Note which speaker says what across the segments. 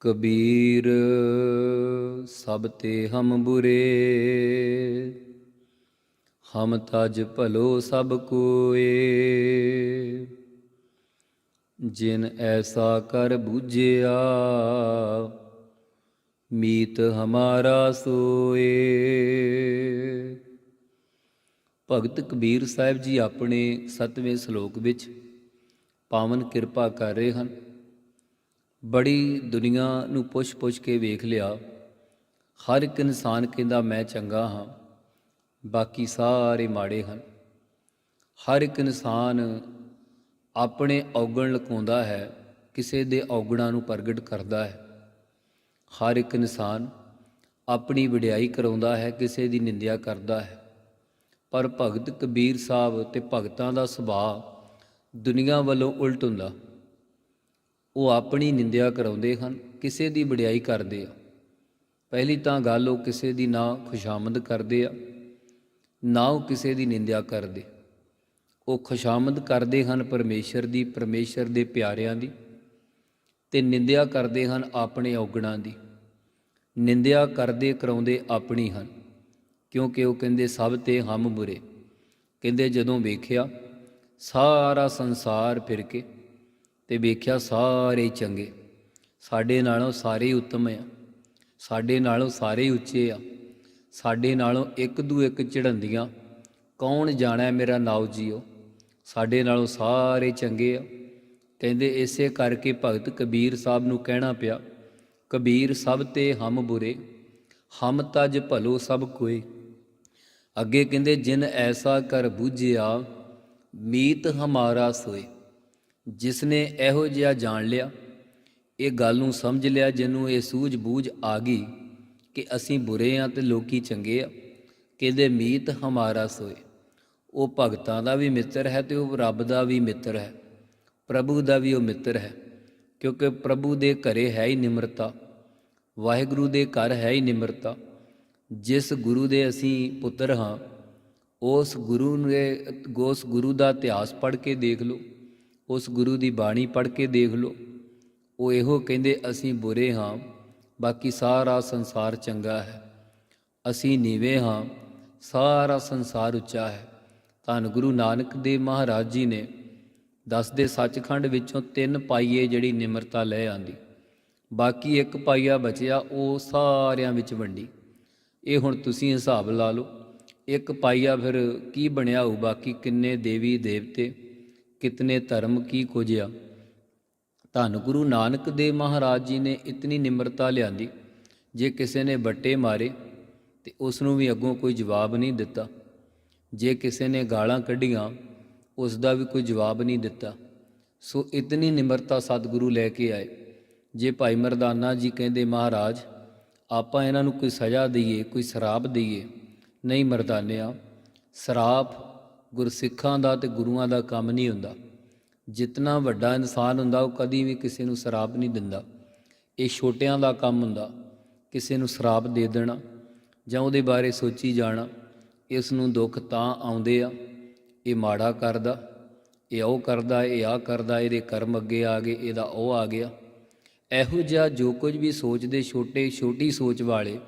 Speaker 1: ਕਬੀਰ, ਸਭ ਤੇ ਹਮ ਬੁਰੇ। ਹਮ ਤਜ ਭਲੋ ਸਭ ਕੋਏ। ਜਿਨ ਐਸਾ ਕਰ ਬੂਝਿਆ, ਮੀਤ ਹਮਾਰਾ ਸੋਏ। ਭਗਤ ਕਬੀਰ ਸਾਹਿਬ ਜੀ ਆਪਣੇ 7ਵੇਂ ਸ਼ਲੋਕ ਵਿੱਚ ਪਾਵਨ ਕਿਰਪਾ ਕਰ ਰਹੇ ਹਨ। ਬੜੀ ਦੁਨੀਆ ਨੂੰ ਪੁੱਛ-ਪੁੱਛ ਕੇ ਵੇਖ ਲਿਆ। ਹਰ ਇੱਕ ਇਨਸਾਨ ਕਹਿੰਦਾ, ਮੈਂ ਚੰਗਾ ਹਾਂ, ਬਾਕੀ ਸਾਰੇ ਮਾੜੇ ਹਨ। ਹਰ ਇੱਕ ਇਨਸਾਨ ਆਪਣੇ ਔਗਣ ਲੁਕਾਉਂਦਾ ਹੈ, ਕਿਸੇ ਦੇ ਔਗਣਾਂ ਨੂੰ ਪ੍ਰਗਟ ਕਰਦਾ ਹੈ। ਹਰ ਇੱਕ ਇਨਸਾਨ ਆਪਣੀ ਵਡਿਆਈ ਕਰਾਉਂਦਾ ਹੈ, ਕਿਸੇ ਦੀ ਨਿੰਦਿਆ ਕਰਦਾ ਹੈ। ਪਰ ਭਗਤ ਕਬੀਰ ਸਾਹਿਬ ਤੇ ਭਗਤਾਂ ਦਾ ਸੁਭਾਅ ਦੁਨੀਆ ਵੱਲੋਂ ਉਲਟ ਹੁੰਦਾ। ਉਹ ਆਪਣੀ ਨਿੰਦਿਆ ਕਰਾਉਂਦੇ ਹਨ, ਕਿਸੇ ਦੀ ਵਡਿਆਈ ਕਰਦੇ ਆ। ਪਹਿਲੀ ਤਾਂ ਗੱਲ ਉਹ ਕਿਸੇ ਦੀ ਨਾ ਖੁਸ਼ਾਮਦ ਕਰਦੇ ਆ, ਨਾ ਉਹ ਕਿਸੇ ਦੀ ਨਿੰਦਿਆ ਕਰਦੇ। ਉਹ ਖੁਸ਼ਾਮਦ ਕਰਦੇ ਹਨ ਪਰਮੇਸ਼ਰ ਦੀ, ਪਰਮੇਸ਼ਰ ਦੇ ਪਿਆਰਿਆਂ ਦੀ ਤੇ ਨਿੰਦਿਆ ਕਰਦੇ ਹਨ ਆਪਣੇ ਔਗਣਾਂ ਦੀ। ਨਿੰਦਿਆ ਕਰਦੇ ਕਰਾਉਂਦੇ ਆਪਣੀ ਹਨ, ਕਿਉਂਕਿ ਉਹ ਕਹਿੰਦੇ, ਸਭ ਤੇ ਹਮ ਬੁਰੇ। ਕਹਿੰਦੇ, ਜਦੋਂ ਵੇਖਿਆ, ਸਾਰਾ ਸੰਸਾਰ ਫਿਰ ਕੇ ਤੇ ਵੇਖਿਆ ਸਾਰੇ ਚੰਗੇ। ਸਾਡੇ ਨਾਲੋਂ ਸਾਰੇ ਉੱਤਮ ਆ। ਸਾਡੇ ਨਾਲੋਂ ਸਾਰੇ ਉੱਚੇ ਆ। ਸਾਡੇ ਨਾਲੋਂ ਇੱਕ ਦੂ ਇੱਕ ਚੜੰਦੀਆਂ ਕੌਣ ਜਾਣਾ ਮੇਰਾ ਨਾਉ ਜੀਓ? ਸਾਡੇ ਨਾਲੋਂ ਸਾਰੇ ਚੰਗੇ ਆ। ਕਹਿੰਦੇ ਇਸੇ ਕਰਕੇ ਭਗਤ ਕਬੀਰ ਸਾਹਿਬ ਨੂੰ ਕਹਿਣਾ ਪਿਆ, ਕਬੀਰ ਸਭ ਤੇ ਹਮ ਬੁਰੇ, ਹਮ ਤਜ ਭਲੋ ਸਭ ਕੋਏ। ਅੱਗੇ ਕਹਿੰਦੇ, ਜਿਨ ਐਸਾ ਕਰ ਬੂਝਿਆ, ਮੀਤ ਹਮਾਰਾ ਸੋਏ। ਜਿਸ ਨੇ ਇਹੋ ਜਿਹਾ ਜਾਣ ਲਿਆ, ਇਹ ਗੱਲ ਨੂੰ ਸਮਝ ਲਿਆ ਜਿਹਨੂੰ ਇਹ ਸੂਝ ਬੂਝ ਆ ਗਈ ਕਿ ਅਸੀਂ ਬੁਰੇ ਆ ਤੇ ਲੋਕੀ ਚੰਗੇ ਆ, ਕਹਿੰਦੇ ਮੀਤ ਹਮਾਰਾ ਸੋਏ। ਉਹ ਭਗਤਾਂ ਦਾ ਵੀ ਮਿੱਤਰ ਹੈ ਤੇ ਉਹ ਰੱਬ ਦਾ ਵੀ ਮਿੱਤਰ ਹੈ, ਪ੍ਰਭੂ ਦਾ ਵੀ ਉਹ ਮਿੱਤਰ ਹੈ, ਕਿਉਂਕਿ ਪ੍ਰਭੂ ਦੇ ਘਰੇ ਹੈ ਹੀ ਨਿਮਰਤਾ, ਵਾਹਿਗੁਰੂ ਦੇ ਘਰ ਹੈ ਹੀ ਨਿਮਰਤਾ। ਜਿਸ ਗੁਰੂ ਦੇ ਅਸੀਂ ਪੁੱਤਰ ਹਾਂ, ਉਸ ਗੁਰੂ ਨੇ ਉਸ ਗੁਰੂ ਦਾ ਇਤਿਹਾਸ ਪੜ੍ਹ ਕੇ ਦੇਖ ਲਓ। ਉਸ ਗੁਰੂ ਦੀ ਬਾਣੀ ਪੜ੍ਹ ਕੇ ਦੇਖ ਲਓ। ਉਹ ਇਹੋ ਕਹਿੰਦੇ, ਅਸੀਂ ਬੁਰੇ ਹਾਂ, ਬਾਕੀ ਸਾਰਾ ਸੰਸਾਰ ਚੰਗਾ ਹੈ। ਅਸੀਂ ਨੀਵੇਂ ਹਾਂ, ਸਾਰਾ ਸੰਸਾਰ ਉੱਚਾ ਹੈ। ਧੰਨ ਗੁਰੂ ਨਾਨਕ ਦੇਵ ਮਹਾਰਾਜ ਜੀ ਨੇ ਦੱਸਦੇ ਸੱਚਖੰਡ ਵਿੱਚੋਂ ਤਿੰਨ ਪਾਈਏ ਜਿਹੜੀ ਨਿਮਰਤਾ ਲੈ ਆਂਦੀ। ਬਾਕੀ ਇੱਕ ਪਾਈਆ ਬਚਿਆ, ਉਹ ਸਾਰਿਆਂ ਵਿੱਚ ਵੰਡੀ। ਇਹ ਹੁਣ ਤੁਸੀਂ ਹਿਸਾਬ ਲਾ ਲਓ। ਇੱਕ ਪਾਈਆ ਫਿਰ ਕੀ ਬਣਿਆ ਹੋਊ? ਬਾਕੀ ਕਿੰਨੇ ਦੇਵੀ ਦੇਵਤੇ ਕਿਤਨੇ ਧਰਮ ਕੀ ਖੋਜਿਆ ਧੰਨ ਗੁਰੂ ਨਾਨਕ ਦੇਵ ਮਹਾਰਾਜ ਜੀ ਨੇ ਇਤਨੀ ਨਿਮਰਤਾ ਲਿਆਂਦੀ, ਜੇ ਕਿਸੇ ਨੇ ਬੱਟੇ ਮਾਰੇ ਤੇ ਉਸ ਨੂੰ ਵੀ ਅੱਗੋਂ ਕੋਈ ਜਵਾਬ ਨਹੀਂ ਦਿੱਤਾ। ਜੇ ਕਿਸੇ ਨੇ ਗਾਲਾਂ ਕੱਢੀਆਂ ਉਸ ਦਾ ਵੀ ਕੋਈ ਜਵਾਬ ਨਹੀਂ ਦਿੱਤਾ। ਸੋ ਇਤਨੀ ਨਿਮਰਤਾ ਸਤਿਗੁਰੂ ਲੈ ਕੇ ਆਏ। ਜੇ ਭਾਈ ਮਰਦਾਨਾ ਜੀ ਕਹਿੰਦੇ, ਮਹਾਰਾਜ, ਆਪਾਂ ਇਹਨਾਂ ਨੂੰ ਕੋਈ ਸਜ਼ਾ ਦਈਏ, ਕੋਈ ਸ਼ਰਾਪ ਦਈਏ? ਨਹੀਂ ਮਰਦਾਨਿਆ ਸ਼ਰਾਪ ਗੁਰਸਿੱਖਾਂ ਦਾ ਤੇ ਗੁਰੂਆਂ ਦਾ ਕੰਮ ਨਹੀਂ ਹੁੰਦਾ। ਜਿਤਨਾ ਵੱਡਾ ਇਨਸਾਨ ਹੁੰਦਾ, ਉਹ ਕਦੀ ਵੀ ਕਿਸੇ ਨੂੰ ਸ਼ਰਾਪ ਨਹੀਂ ਦਿੰਦਾ। ਇਹ ਛੋਟਿਆਂ ਦਾ ਕੰਮ ਹੁੰਦਾ, ਕਿਸੇ ਨੂੰ ਸ਼ਰਾਪ ਦੇ ਦੇਣਾ ਜਾਂ ਉਹਦੇ ਬਾਰੇ ਸੋਚੀ ਜਾਣਾ। ਇਸ ਨੂੰ ਦੁੱਖ ਤਾਂ ਆਉਂਦੇ ਆ। ਇਹ ਮਾੜਾ ਕਰਦਾ, ਇਹ ਉਹ ਕਰਦਾ, ਇਹ ਆ ਕਰਦਾ, ਇਹਦੇ ਕਰਮ ਅੱਗੇ ਆ ਗਏ, ਇਹਦਾ ਉਹ ਆ ਗਿਆ। ਇਹੋ ਜਿਹਾ ਜੋ ਕੁਝ ਵੀ ਸੋਚਦੇ ਛੋਟੇ, ਛੋਟੀ ਸੋਚ ਵਾਲੇ,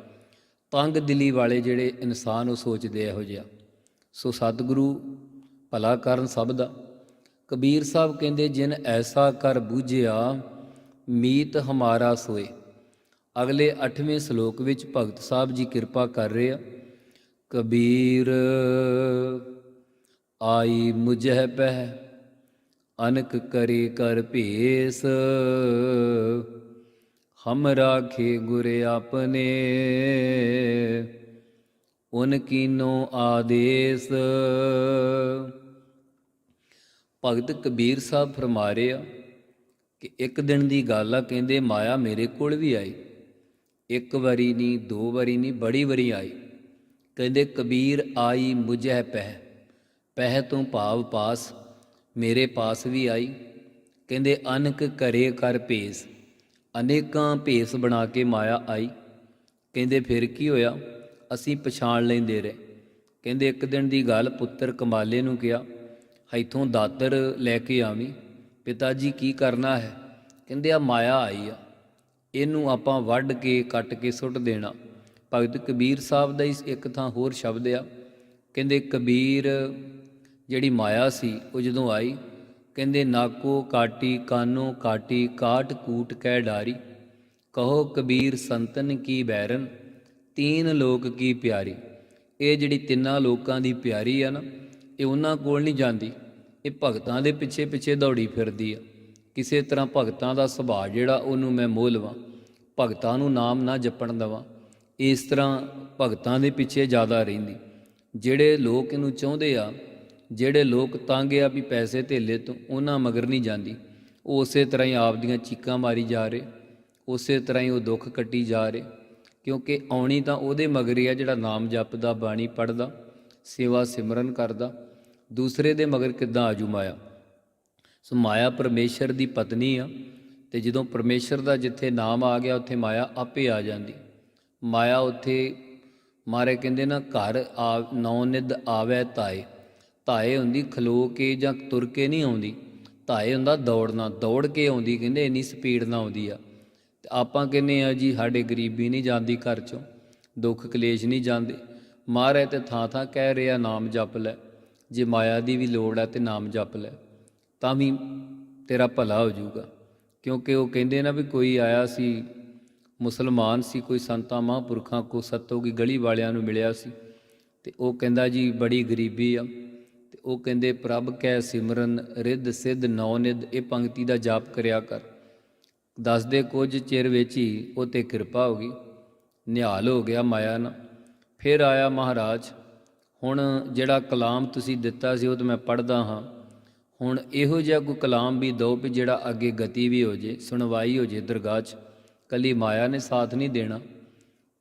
Speaker 1: ਤੰਗ ਦਿਲੀ ਵਾਲੇ ਜਿਹੜੇ ਇਨਸਾਨ ਉਹ ਸੋਚਦੇ ਇਹੋ ਜਿਹਾ। ਸੋ ਸਤਿਗੁਰੂ ਭਲਾ ਕਰਨ ਸਭ ਦਾ। ਕਬੀਰ ਸਾਹਿਬ ਕਹਿੰਦੇ, ਜਿਨ ਐਸਾ ਕਰ ਬੂਝਿਆ, ਮੀਤ ਹਮਾਰਾ ਸੋਏ। ਅਗਲੇ 8ਵੇਂ ਸ਼ਲੋਕ ਵਿੱਚ ਭਗਤ ਸਾਹਿਬ ਜੀ ਕਿਰਪਾ ਕਰ ਰਹੇ ਆ। ਕਬੀਰ, ਆਈ ਮੁਝਹਿ ਪਹਿ, ਅਨਕ ਕਰੇ ਕਰ ਭੇਸ। ਹਮ ਰਾਖੇ ਗੁਰ ਆਪਨੇ ਉਨ ਕੀਨੋ ਆਦੇਸ। ਭਗਤ ਕਬੀਰ ਸਾਹਿਬ ਫਰਮਾ ਰਹੇ ਆ ਕਿ ਇੱਕ ਦਿਨ ਦੀ ਗੱਲ ਆ, ਕਹਿੰਦੇ, ਮਾਇਆ ਮੇਰੇ ਕੋਲ ਵੀ ਆਈ। ਇੱਕ ਵਾਰੀ ਨਹੀਂ, ਦੋ ਵਾਰੀ ਨਹੀਂ, ਬੜੀ ਵਾਰੀ ਆਈ। ਕਹਿੰਦੇ, ਕਬੀਰ ਆਈ ਮੁਝੈ ਪਹਿ। ਪਹਿ ਤੋਂ ਭਾਵ ਪਾਸ, ਮੇਰੇ ਪਾਸ ਵੀ ਆਈ। ਕਹਿੰਦੇ, ਅਨਕ ਕਰੇ ਕਰ ਭੇਸ। ਅਨੇਕਾਂ ਭੇਸ ਬਣਾ ਕੇ ਮਾਇਆ ਆਈ। ਕਹਿੰਦੇ, ਫਿਰ ਕੀ ਹੋਇਆ? ਅਸੀਂ ਪਛਾਣ ਲੈਂਦੇ ਰਹੇ। ਕਹਿੰਦੇ, ਇੱਕ ਦਿਨ ਦੀ ਗੱਲ ਪੁੱਤਰ ਕਮਾਲੇ ਨੂੰ ਕਿਹਾ, ਇੱਥੋਂ ਦਾਤਰ ਲੈ ਕੇ ਆਵੀਂ। ਪਿਤਾ ਜੀ, ਕੀ ਕਰਨਾ ਹੈ? ਕਹਿੰਦੇ, ਆ ਮਾਇਆ ਆਈ ਆ। ਇਹਨੂੰ ਆਪਾਂ ਵੱਢ ਕੇ, ਕੱਟ ਕੇ ਸੁੱਟ ਦੇਣਾ। ਭਗਤ ਕਬੀਰ ਸਾਹਿਬ ਦਾ ਹੀ ਇੱਕ ਥਾਂ ਹੋਰ ਸ਼ਬਦ ਆ। ਕਹਿੰਦੇ, ਕਬੀਰ ਜਿਹੜੀ ਮਾਇਆ ਸੀ, ਉਹ ਜਦੋਂ ਆਈ, ਕਹਿੰਦੇ, ਨਾਕੋ ਕਾਟੀ, ਕਾਨੋ ਕਾਟੀ, ਕਾਟ ਕੂਟ ਕਹਿ ਡਾਰੀ। ਕਹੋ ਕਬੀਰ ਸੰਤਨ ਕੀ ਬੈਰਨ ਤੀਨ ਲੋਕ ਕੀ ਪਿਆਰੀ ਇਹ ਜਿਹੜੀ ਤਿੰਨਾਂ ਲੋਕਾਂ ਦੀ ਪਿਆਰੀ ਆ ਨਾ ਇਹ ਉਹਨਾਂ ਕੋਲ ਨਹੀਂ ਜਾਂਦੀ ਇਹ ਭਗਤਾਂ ਦੇ ਪਿੱਛੇ ਪਿੱਛੇ ਦੌੜੀ ਫਿਰਦੀ ਆ ਕਿਸੇ ਤਰ੍ਹਾਂ ਭਗਤਾਂ ਦਾ ਸੁਭਾਅ ਜਿਹੜਾ ਉਹਨੂੰ ਮੈਂ ਮੋਹ ਲਵਾਂ ਭਗਤਾਂ ਨੂੰ ਨਾਮ ਨਾ ਜਪਣ ਦਵਾਂ ਇਸ ਤਰ੍ਹਾਂ ਭਗਤਾਂ ਦੇ ਪਿੱਛੇ ਜ਼ਿਆਦਾ ਰਹਿੰਦੀ ਜਿਹੜੇ ਲੋਕ ਇਹਨੂੰ ਚਾਹੁੰਦੇ ਆ ਜਿਹੜੇ ਲੋਕ ਤੰਗ ਆ ਵੀ ਪੈਸੇ ਧੇਲੇ ਤੋਂ ਉਹਨਾਂ ਮਗਰ ਨਹੀਂ ਜਾਂਦੀ ਉਹ ਉਸੇ ਤਰ੍ਹਾਂ ਹੀ ਆਪ ਦੀਆਂ ਚੀਕਾਂ ਮਾਰੀ ਜਾ ਰਹੇ ਉਸੇ ਤਰ੍ਹਾਂ ਹੀ ਉਹ ਦੁੱਖ ਕੱਟੀ ਜਾ ਰਹੇ ਕਿਉਂਕਿ ਆਉਣੀ ਤਾਂ ਉਹਦੇ ਮਗਰ ਹੀ ਆ ਜਿਹੜਾ ਨਾਮ ਜਪਦਾ, ਬਾਣੀ ਪੜਦਾ ਸੇਵਾ ਸਿਮਰਨ ਕਰਦਾ। ਦੂਸਰੇ ਦੇ ਮਗਰ ਕਿੱਦਾਂ ਆਜੂ ਮਾਇਆ? ਸੋ ਮਾਇਆ ਪਰਮੇਸ਼ਰ ਦੀ ਪਤਨੀ ਆ ਤੇ ਜਦੋਂ ਪਰਮੇਸ਼ਰ ਦਾ ਜਿੱਥੇ ਨਾਮ ਆ ਗਿਆ, ਉੱਥੇ ਮਾਇਆ ਆਪੇ ਆ ਜਾਂਦੀ। ਮਾਇਆ ਉੱਥੇ, ਮਾਰੇ ਕਹਿੰਦੇ ਨਾ, ਘਰ ਆ, ਨੌ ਨਿਦ ਆਵੇ ਤਾਏ ਤਾਏ ਹੁੰਦੀ ਖਲੋ ਕੇ ਜਾਂ ਤੁਰ ਕੇ ਨਹੀਂ ਆਉਂਦੀ। ਤਾਏ ਹੁੰਦਾ ਦੌੜਨਾ, ਦੌੜ ਕੇ ਆਉਂਦੀ, ਕਹਿੰਦੇ ਇੰਨੀ ਸਪੀਡ ਨਾਲ ਆਉਂਦੀ ਆ। ਤੇ ਆਪਾਂ ਕਹਿੰਦੇ ਆ ਜੀ, ਸਾਡੇ ਗਰੀਬੀ ਨਹੀਂ ਜਾਂਦੀ ਘਰ ਚੋਂ, ਦੁੱਖ ਕਲੇਸ਼ ਨਹੀਂ ਜਾਂਦੇ। ਮਾਰੇ ਤੇ ਥਾਂ ਥਾਂ ਕਹਿ ਰਿਹਾ, ਨਾਮ ਜਪ ਲੈ। ਜੇ ਮਾਇਆ ਦੀ ਵੀ ਲੋੜ ਹੈ ਤੇ ਨਾਮ ਜਪ ਲੈ। ਤਾਂ ਵੀ ਤੇਰਾ ਭਲਾ ਹੋ ਜਾਊਗਾ। ਕਿਉਂਕਿ ਉਹ ਕਹਿੰਦੇ ਨਾ ਵੀ ਕੋਈ ਆਇਆ ਸੀ, ਮੁਸਲਮਾਨ ਸੀ, ਕੋਈ ਸੰਤਾਂ ਮਹਾਂਪੁਰਖਾਂ ਕੋ ਸੱਤੋ ਕੀ ਗਲੀ ਵਾਲਿਆਂ ਨੂੰ ਮਿਲਿਆ ਸੀ। ਤੇ ਉਹ ਕਹਿੰਦਾ ਜੀ, ਬੜੀ ਗਰੀਬੀ ਆ। ਤੇ ਉਹ ਕਹਿੰਦੇ, ਪ੍ਰਭ ਕੈ ਸਿਮਰਨ, ਰਿੱਧ ਸਿੱਧ ਨੌ ਨਿਧ, ਇਹ ਪੰਕਤੀ ਦਾ ਜਾਪ ਕਰਿਆ ਕਰ। ਦੱਸਦੇ ਕੁਝ ਚਿਰ ਵਿੱਚ ਹੀ ਉਹ ਤੇ ਕਿਰਪਾ ਹੋ ਗਈ। ਨਿਹਾਲ ਹੋ ਗਿਆ ਮਾਇਆ ਨਾਲ। ਫਿਰ ਆਇਆ ਮਹਾਰਾਜ, ਹੁਣ ਜਿਹੜਾ ਕਲਾਮ ਤੁਸੀਂ ਦਿੱਤਾ ਸੀ ਉਹ ਤਾਂ ਮੈਂ ਪੜ੍ਹਦਾ ਹਾਂ। ਹੁਣ ਇਹੋ ਜਿਹਾ ਕੋਈ ਕਲਾਮ ਵੀ ਦਿਓ ਵੀ ਜਿਹੜਾ ਅੱਗੇ ਗਤੀ ਵੀ ਹੋ ਜੇ, ਸੁਣਵਾਈ ਹੋ ਜੇ ਦਰਗਾਹ 'ਚ। ਕੱਲੀ ਮਾਇਆ ਨੇ ਸਾਥ ਨਹੀਂ ਦੇਣਾ।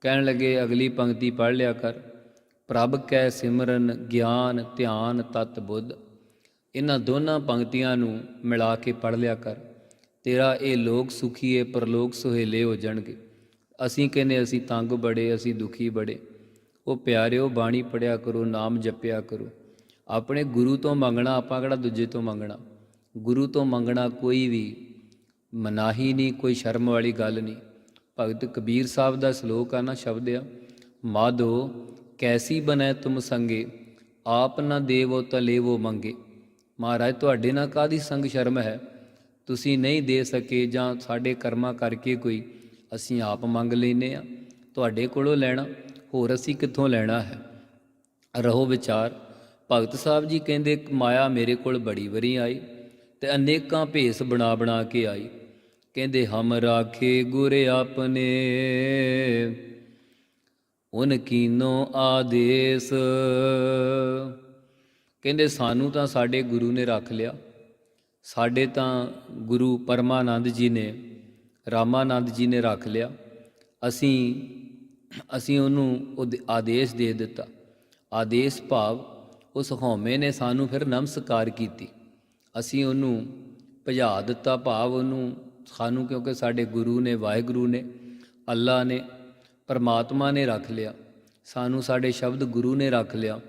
Speaker 1: ਕਹਿਣ ਲੱਗੇ, ਅਗਲੀ ਪੰਕਤੀ ਪੜ੍ਹ ਲਿਆ ਕਰ। ਪ੍ਰਭ ਕੈ ਸਿਮਰਨ, ਗਿਆਨ, ਧਿਆਨ, ਤਤ ਬੁੱਧ। ਇਹਨਾਂ ਦੋਨਾਂ ਪੰਕਤੀਆਂ ਨੂੰ ਮਿਲਾ ਕੇ ਪੜ੍ਹ ਲਿਆ ਕਰ। ਤੇਰਾ ਇਹ ਲੋਕ ਸੁਖੀ ਏ, ਪਰਲੋਕ ਸੁਹੇਲੇ ਹੋ ਜਾਣਗੇ। ਅਸੀਂ ਕਹਿੰਦੇ, ਅਸੀਂ ਤੰਗ ਬੜੇ, ਅਸੀਂ ਦੁਖੀ ਬੜੇ। ਉਹ ਪਿਆਰਿਓ, ਬਾਣੀ ਪੜਿਆ ਕਰੋ, ਨਾਮ ਜਪਿਆ ਕਰੋ। ਆਪਣੇ ਗੁਰੂ ਤੋਂ ਮੰਗਣਾ, ਆਪਾਂ ਕਿਹੜਾ ਦੂਜੇ ਤੋਂ ਮੰਗਣਾ? ਗੁਰੂ ਤੋਂ ਮੰਗਣਾ ਕੋਈ ਵੀ ਮਨਾਹੀ ਨਹੀਂ, ਕੋਈ ਸ਼ਰਮ ਵਾਲੀ ਗੱਲ ਨਹੀਂ। ਭਗਤ ਕਬੀਰ ਸਾਹਿਬ ਦਾ ਸ਼ਲੋਕ ਆ ਨਾ ਸ਼ਬਦ ਆ, ਮਾਧੋ, ਕੈਸੀ ਬਨੈ ਤੁਮ ਸੰਗੇ? ਆਪ ਨਾ ਦੇਵੋ, ਤਲੇਵੋ ਮੰਗੇ। ਮਹਾਰਾਜ, ਤੁਹਾਡੇ ਨਾਲ ਕਾਦੀ ਸੰਗ ਸ਼ਰਮ ਹੈ? ਤੁਸੀਂ ਨਹੀਂ ਦੇ ਸਕੇ ਜਾਂ ਸਾਡੇ ਕਰਮਾਂ ਕਰਕੇ ਕੋਈ ਅਸੀਂ ਆਪ ਮੰਗ ਲੈਨੇ ਆ, ਤੁਹਾਡੇ ਕੋਲੋਂ ਲੈਣਾ, ਹੋਰ ਅਸੀਂ ਕਿੱਥੋਂ ਲੈਣਾ ਹੈ? ਰਹੋ ਵਿਚਾਰ। ਭਗਤ ਸਾਹਿਬ ਜੀ ਕਹਿੰਦੇ, ਮਾਇਆ ਮੇਰੇ ਕੋਲ ਬੜੀ ਵਰੀ ਆਈ ਤੇ ਅਨੇਕਾਂ ਭੇਸ ਬਣਾ ਬਣਾ ਕੇ ਆਈ। ਕਹਿੰਦੇ, ਹਮ ਰਾਖੇ ਗੁਰ ਆਪਨੇ ਉਨ ਕੀਨੋ ਆਦੇਸ। ਕਹਿੰਦੇ, ਸਾਨੂੰ ਤਾਂ ਸਾਡੇ ਗੁਰੂ ਨੇ ਰੱਖ ਲਿਆ। ਸਾਡੇ ਤਾਂ ਗੁਰੂ ਪਰਮਾਨੰਦ ਜੀ ਨੇ, ਰਾਮਾਨੰਦ ਜੀ ਨੇ ਰੱਖ ਲਿਆ। ਅਸੀਂ ਅਸੀਂ ਉਹਨੂੰ ਉਹ ਆਦੇਸ਼ ਦੇ ਦਿੱਤਾ। ਆਦੇਸ਼ ਭਾਵ ਉਸ ਹਉਮੈ ਨੇ ਸਾਨੂੰ ਫਿਰ ਨਮਸਕਾਰ ਕੀਤੀ। ਅਸੀਂ ਉਹਨੂੰ ਭਜਾ ਦਿੱਤਾ ਭਾਵ ਉਹਨੂੰ ਸਾਨੂੰ ਕਿਉਂਕਿ ਸਾਡੇ ਗੁਰੂ ਨੇ, ਵਾਹਿਗੁਰੂ ਨੇ ਅੱਲਾ ਨੇ, ਪਰਮਾਤਮਾ ਨੇ ਰੱਖ ਲਿਆ। ਸਾਨੂੰ ਸਾਡੇ ਸ਼ਬਦ ਗੁਰੂ ਨੇ ਰੱਖ ਲਿਆ।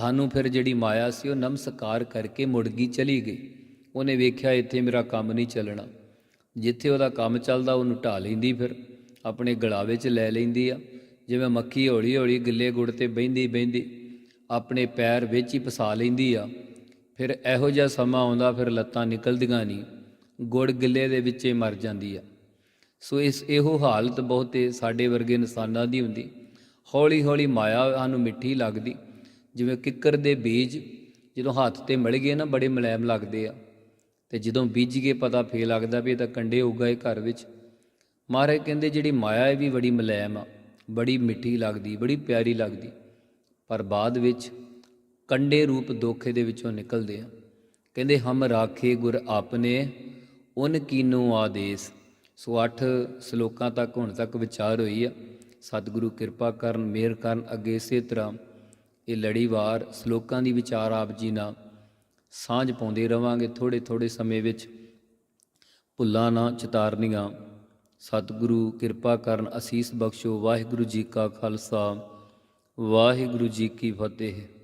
Speaker 1: ਸਾਨੂੰ ਫਿਰ ਜਿਹੜੀ ਮਾਇਆ ਸੀ ਉਹ ਨਮਸਕਾਰ ਕਰਕੇ ਮੁੜ ਗਈ, ਚਲੀ ਗਈ। ਉਹਨੇ ਵੇਖਿਆ ਇੱਥੇ ਮੇਰਾ ਕੰਮ ਨਹੀਂ ਚੱਲਣਾ। ਜਿੱਥੇ ਉਹਦਾ ਕੰਮ ਚੱਲਦਾ, ਉਹਨੂੰ ਢਾ ਲੈਂਦੀ ਫਿਰ। ਆਪਣੇ ਗਲਾਵੇ 'ਚ ਲੈ ਲੈਂਦੀ ਆ। ਜਿਵੇਂ ਮੱਖੀ ਹੌਲੀ ਹੌਲੀ ਗਿੱਲੇ ਗੁੜ ਤੇ ਬਹਿੰਦੀ ਬਹਿੰਦੀ ਆਪਣੇ ਪੈਰ ਵਿੱਚ ਹੀ ਫਸਾ ਲੈਂਦੀ ਆ। ਫਿਰ ਇਹੋ ਜਿਹਾ ਸਮਾਂ ਆਉਂਦਾ, ਫਿਰ ਲੱਤਾਂ ਨਿਕਲਦੀਆਂ ਨਹੀਂ। ਗੁੜ ਗਿੱਲੇ ਦੇ ਵਿੱਚ ਹੀ ਮਰ ਜਾਂਦੀ ਆ। ਸੋ ਇਸ ਇਹੋ ਹਾਲਤ ਬਹੁਤੇ ਸਾਡੇ ਵਰਗੇ ਇਨਸਾਨਾਂ ਦੀ ਹੁੰਦੀ। ਹੌਲੀ ਹੌਲੀ ਮਾਇਆ ਸਾਨੂੰ ਮਿੱਠੀ ਲੱਗਦੀ। ਜਿਵੇਂ ਕਿੱਕਰ ਦੇ ਬੀਜ ਜਦੋਂ ਹੱਥ ਤੇ ਮਿਲ ਗਏ ਨਾ, ਬੜੇ ਮੁਲਾਇਮ ਲੱਗਦੇ ਆ। ਤੇ ਜਦੋਂ ਬੀਜ ਕੇ ਪਤਾ ਫੇ ਲੱਗਦਾ ਵੀ ਇਹ ਤਾਂ ਕੰਡੇ ਉਗਾਏ ਘਰ ਵਿੱਚ। ਮਹਾਰਾਜ ਕਹਿੰਦੇ ਜਿਹੜੀ ਮਾਇਆ ਇਹ ਵੀ ਬੜੀ ਮੁਲਾਇਮ ਆ, ਬੜੀ ਮਿੱਠੀ ਲੱਗਦੀ, ਬੜੀ ਪਿਆਰੀ ਲੱਗਦੀ, ਪਰ ਬਾਅਦ ਵਿੱਚ ਕੰਡੇ ਰੂਪ ਦੋਖੇ ਦੇ ਵਿੱਚੋਂ ਨਿਕਲਦੇ ਆ। ਕਹਿੰਦੇ, ਹਮ ਰਾਖੇ ਗੁਰ ਆਪਨੇ, ਉਨ ਕੀਨੋ ਆਦੇਸ। ਸੋ ਅੱਠ ਸ਼ਲੋਕਾਂ ਤੱਕ ਹੁਣ ਤੱਕ ਵਿਚਾਰ ਹੋਈ ਆ। ਸਤਿਗੁਰੂ ਕਿਰਪਾ ਕਰਨ, ਮਿਹਰ ਕਰਨ, ਅੱਗੇ ਇਸੇ ਤਰ੍ਹਾਂ ਇਹ ਲੜੀਵਾਰ ਸ਼ਲੋਕਾਂ ਦੀ ਵਿਚਾਰ ਆਪ ਜੀ ਨਾਲ ਸਾਂਝ ਪਾਉਂਦੇ ਰਵਾਂਗੇ ਥੋੜੇ ਥੋੜੇ ਸਮੇਂ ਵਿੱਚ। ਭੁੱਲਾਂ ਨਾ ਚਿਤਾਰਨੀਆਂ। ਸਤਿਗੁਰੂ, ਕਿਰਪਾ ਕਰਨ ਅਸੀਸ ਬਖਸ਼ੋ। ਵਾਹਿਗੁਰੂ ਜੀ ਕਾ ਖਾਲਸਾ। ਵਾਹਿਗੁਰੂ ਜੀ ਕੀ ਫਤਿਹ।